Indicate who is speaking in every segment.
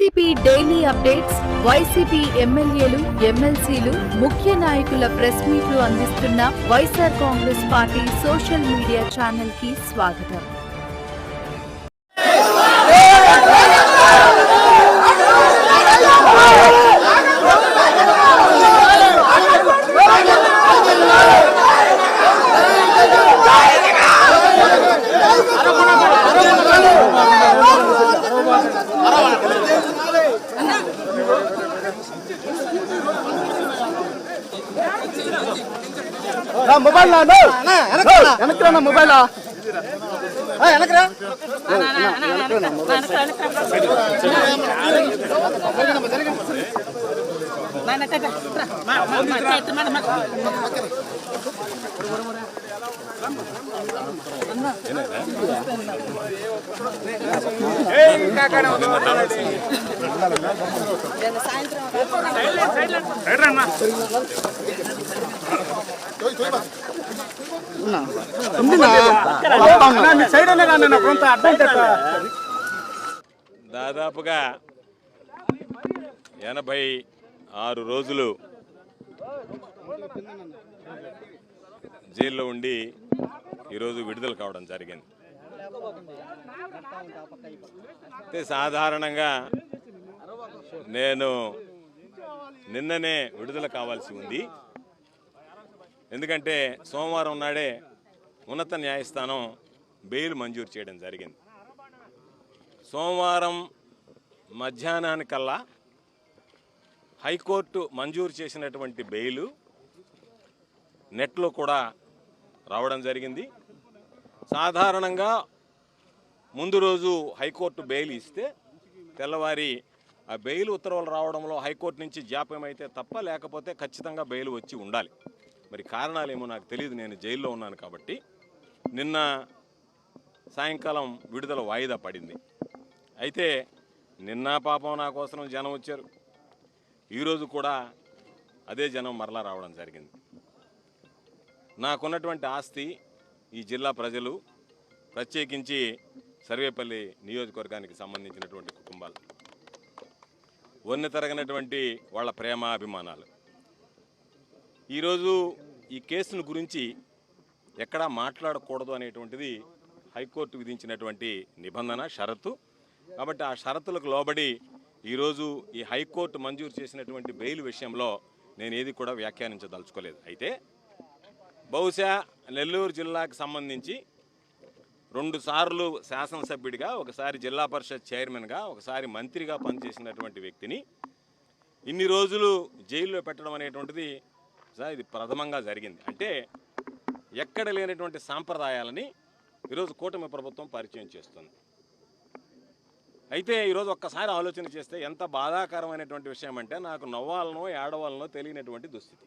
Speaker 1: YCP daily updates YCP ఎమ్మెల్యేలు ఎమ్మెల్సీలు ముఖ్య నాయకుల ప్రెస్ మీట్లు అందిస్తున్న YSR Congress party social media ఛానల్కి స్వాగతం.
Speaker 2: నా మొబైల్ నా వెనక్కి నా మొబైల్ వెనకరా సైడ్
Speaker 3: దాదాపుగా ఎనభై ఆరు రోజులు జైల్లో ఉండి ఈరోజు విడుదల కావడం జరిగింది. అయితే సాధారణంగా నేను నిన్ననే విడుదల కావాల్సి ఉంది. ఎందుకంటే సోమవారం నాడే ఉన్నత న్యాయస్థానం బెయిల్ మంజూరు చేయడం జరిగింది. సోమవారం మధ్యాహ్నానికల్లా హైకోర్టు మంజూరు చేసినటువంటి బెయిలు నెట్లో కూడా రావడం జరిగింది. సాధారణంగా ముందు రోజు హైకోర్టు బెయిల్ ఇస్తే తెల్లవారి ఆ బెయిల్ ఉత్తర్వులు రావడంలో హైకోర్టు నుంచి జాప్యం అయితే తప్ప లేకపోతే ఖచ్చితంగా బెయిల్ వచ్చి ఉండాలి. మరి కారణాలేమో నాకు తెలియదు నేను జైల్లో ఉన్నాను కాబట్టి. నిన్న సాయంకాలం విడుదల వాయిదా పడింది. అయితే నిన్న పాపం నా కోసం జనం వచ్చారు. ఈరోజు కూడా అదే జనం మరలా రావడం జరిగింది. నాకున్నటువంటి ఆస్తి ఈ జిల్లా ప్రజలు ప్రత్యేకించి సర్వేపల్లి నియోజకవర్గానికి సంబంధించినటువంటి కుటుంబాలు వన్నె తరగనటువంటి వాళ్ళ ప్రేమ అభిమానాలు ఈరోజు ఈ కేసును గురించి ఎక్కడా మాట్లాడకూడదు అనేటువంటిది హైకోర్టు విధించినటువంటి నిబంధన షరతు. కాబట్టి ఆ షరతులకు లోబడి ఈరోజు ఈ హైకోర్టు మంజూరు చేసినటువంటి బెయిల్ విషయంలో నేను ఏది కూడా వ్యాఖ్యానించదలుచుకోలేదు. అయితే బహుశా నెల్లూరు జిల్లాకు సంబంధించి రెండు సార్లు శాసనసభ్యుడిగా ఒకసారి జిల్లా పరిషత్ చైర్మన్గా ఒకసారి మంత్రిగా పనిచేసినటువంటి వ్యక్తిని ఇన్ని రోజులు జైల్లో పెట్టడం అనేటువంటిది సార్ ఇది ప్రథమంగా జరిగింది. అంటే ఎక్కడ లేనటువంటి సాంప్రదాయాలని ఈరోజు కూటమి ప్రభుత్వం పరిచయం చేస్తుంది. అయితే ఈరోజు ఒక్కసారి ఆలోచన చేస్తే ఎంత బాధాకరమైనటువంటి విషయం అంటే నాకు నవ్వాలనో ఏడవాలనో తెలియనటువంటి దుస్థితి.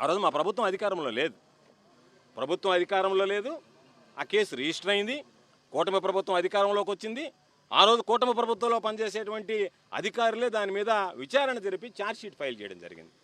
Speaker 3: ఆ రోజు మా ప్రభుత్వం అధికారంలో లేదు. ప్రభుత్వం అధికారంలో లేదు. ఆ కేసు రిజిస్టర్ అయింది. కూటమి ప్రభుత్వం అధికారంలోకి వచ్చింది. ఆ రోజు కూటమి ప్రభుత్వంలో పనిచేసేటువంటి అధికారులే దాని మీద విచారణ జరిపి ఛార్జ్షీట్ ఫైల్ చేయడం జరిగింది.